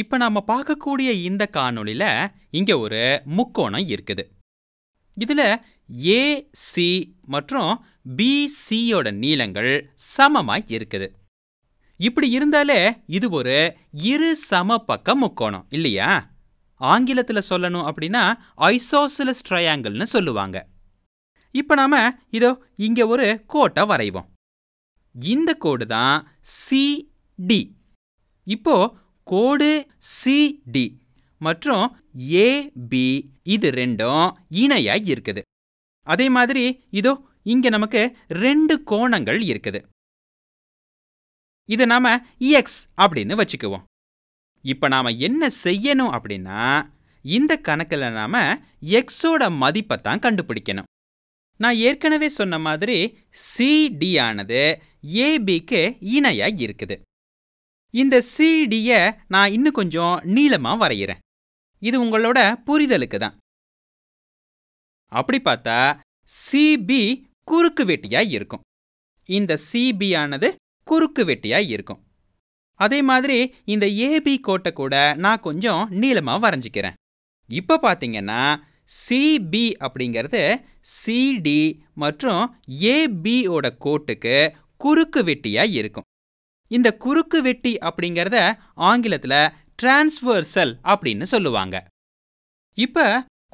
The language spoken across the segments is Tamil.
இப்ப நாம பார்க்கக்கூடிய இந்த காணொளியில இங்க ஒரு முக்கோணம் இருக்குது. இதுல ஏசி மற்றும் பிசியோட நீளங்கள் சமமாய் இருக்குது. இப்படி இருந்தாலே இது ஒரு இரு சம பக்க முக்கோணம் இல்லையா? ஆங்கிலத்துல சொல்லணும் அப்படின்னா ஐசோசிலஸ் ட்ரையாங்கிள்னு சொல்லுவாங்க. இப்ப நாம இதோ இங்க ஒரு கோட்டை வரைவோம். இந்த கோடு தான் சிடி இப்போ கோடு சிடி மற்றும் ஏபி இது ரெண்டும் இணையாய் இருக்குது. அதே மாதிரி இதோ இங்க நமக்கு ரெண்டு கோணங்கள் இருக்குது. இதை நாம எக்ஸ் அப்படின்னு வச்சுக்குவோம். இப்ப நாம என்ன செய்யணும் அப்படின்னா இந்த கணக்கில் நாம எக்ஸோட மதிப்பை தான் கண்டுபிடிக்கணும். நான் ஏற்கனவே சொன்ன மாதிரி சிடி ஆனது ஏபிக்கு இணையாக இருக்குது. இந்த சிடியை நான் இன்னும் கொஞ்சம் நீளமாக வரைகிறேன் இது உங்களோட புரிதலுக்கு தான் அப்படி பார்த்தா சிபி குறுக்கு வெட்டியாக இருக்கும். இந்த சிபி ஆனது குறுக்கு வெட்டியாக இருக்கும். அதே மாதிரி இந்த ஏபி கோட்டை கூட நான் கொஞ்சம் நீளமாக வரைஞ்சிக்கிறேன். இப்போ பார்த்தீங்கன்னா சிபி அப்படிங்கிறது சிடி மற்றும் ஏபியோட கோட்டுக்கு குறுக்கு வெட்டியாக இருக்கும். இந்த குறுக்கு வெட்டி அப்படிங்கிறத ஆங்கிலத்தில் டிரான்ஸ்வர்சல் அப்படின்னு சொல்லுவாங்க. இப்போ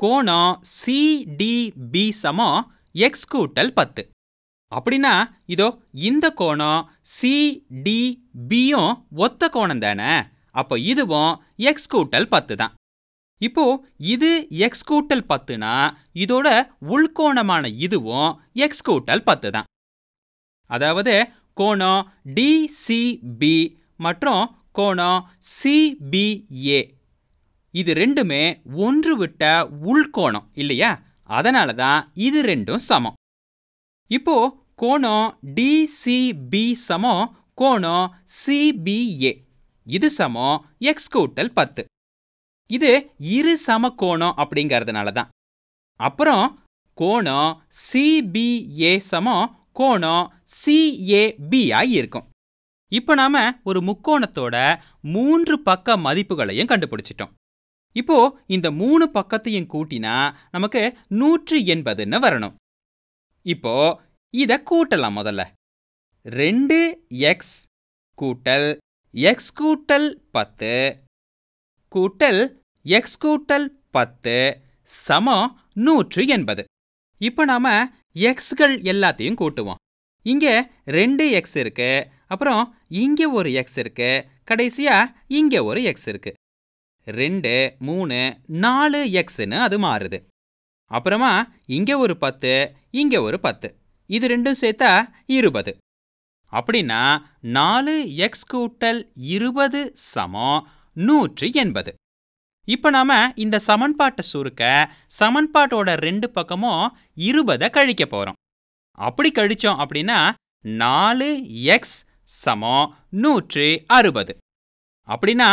கோணம் சிடிபி சமம் எக்ஸ் கூட்டல் பத்து. அப்படின்னா இதோ இந்த கோணம் சிடிபியும் ஒத்த கோணம் தானே? அப்போ இதுவும் எக்ஸ் கூட்டல் பத்து தான். இப்போ இது எக்ஸ் கூட்டல் பத்துனா இதோட உள்கோணமான இதுவும் எக்ஸ் கூட்டல் பத்து தான். அதாவது கோணம் டிசிபி மற்றும் கோணம் சிபிஏ இது ரெண்டுமே ஒன்று விட்ட உள்கோணம் இல்லையா? அதனால தான் இது ரெண்டும் சமம். இப்போ கோணம் டிசிபி சமம் கோணம் சிபிஏ இது சமம் எக்ஸ் கூட்டல் பத்து. இது இரு சம கோணம் அப்படிங்கிறதுனால தான் அப்புறம் கோணம் சிபிஏ சமம் கோணம் சிஏபிஆ இருக்கும் இப்போ நாம ஒரு முக்கோணத்தோட மூன்று பக்க மதிப்புகளையும் கண்டுபிடிச்சிட்டோம். இப்போ இந்த மூணு பக்கத்தையும் கூட்டினா நமக்கு நூற்று எண்பதுன்னு வரணும். இப்போ இத கூட்டலாம் முதல்ல. ரெண்டு எக்ஸ் கூட்டல் எக்ஸ் கூட்டல் பத்து கூட்டல் எக்ஸ் கூட்டல் பத்து சமம் நூற்று எண்பது. இப்போ நாம எக்ஸ்கள் எல்லாத்தையும் கூட்டுவோம். இங்க ரெண்டு எக்ஸ் இருக்கு அப்புறம் இங்க ஒரு எக்ஸ் இருக்கு கடைசியா இங்க ஒரு எக்ஸ் இருக்கு. ரெண்டு மூணு நாலு எக்ஸ்னு அது மாறுது. அப்புறமா இங்க ஒரு பத்து இங்க ஒரு பத்து. இது ரெண்டும் சேர்த்தா இருபது. அப்படின்னா நாலு எக்ஸ் கூட்டல் இருபது சமம் நூற்று எண்பது. இப்போ நாம இந்த சமன்பாட்டை சுருக்க சமன்பாட்டோட ரெண்டு பக்கமும் இருபதை கழிக்க போறோம். அப்படி கழிச்சோம் அப்படின்னா நாலு எக்ஸ் சமம் நூற்றி அறுபது. அப்படின்னா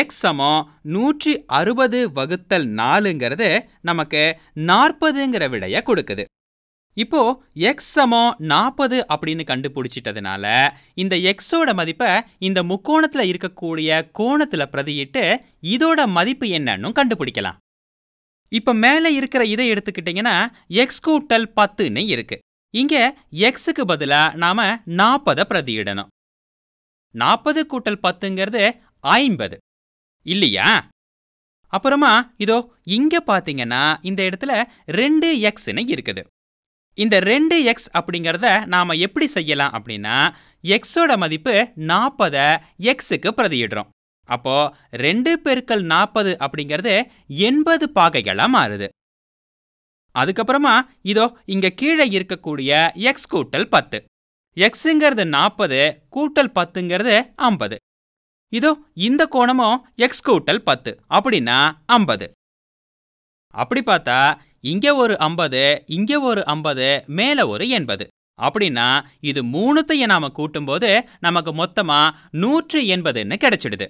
எக்ஸ் சமம் நூற்றி அறுபது வகுத்தல் நாலுங்கிறது நமக்கு நாற்பதுங்கிற விடைய கொடுக்குது. இப்போ எக்ஸ் சமம் நாற்பது அப்படின்னு கண்டுபிடிச்சிட்டதுனால இந்த எக்ஸோட மதிப்பை இந்த முக்கோணத்தில் இருக்கக்கூடிய கோணத்தில் பிரதியிட்டு இதோட மதிப்பு என்னன்னு கண்டுபிடிக்கலாம். இப்போ மேலே இருக்கிற இதை எடுத்துக்கிட்டிங்கன்னா எக்ஸ் கூட்டல் பத்துன்னு இருக்கு. இங்க எக்ஸுக்கு பதிலாக நாம நாற்பதை பிரதியிடணும். நாற்பது கூட்டல் பத்துங்கிறது ஐம்பது. இல்லையா? அப்புறமா இதோ இங்க பாத்தீங்கன்னா இந்த இடத்துல ரெண்டு எக்ஸ்னு இருக்குது. இந்த ரெண்டு எக்ஸ் அப்படிங்கிறத நாம எப்படி செய்யலாம் அப்படின்னா எக்ஸோட மதிப்பு நாற்பதை எக்ஸுக்கு பிரதியிடுறோம். அப்போ ரெண்டு பெருக்கல் நாற்பது அப்படிங்கிறது எண்பது பாகைகளா மாறுது. அதுக்கப்புறமா இதோ இங்க கீழே இருக்கக்கூடிய எக்ஸ் கூட்டல் பத்து. எக்ஸுங்கிறது நாற்பது கூட்டல் பத்துங்கிறது ஐம்பது. இதோ இந்த கோணமும் எக்ஸ் கூட்டல் பத்து அப்படின்னா ஐம்பது. அப்படி பார்த்தா இங்க ஒரு ஐம்பது இங்க ஒரு ஐம்பது மேல ஒரு எண்பது. அப்படின்னா இது மூணுத்தையும் நாம கூட்டும்போது நமக்கு மொத்தமா நூற்று எண்பதுன்னு கிடைச்சிடுது.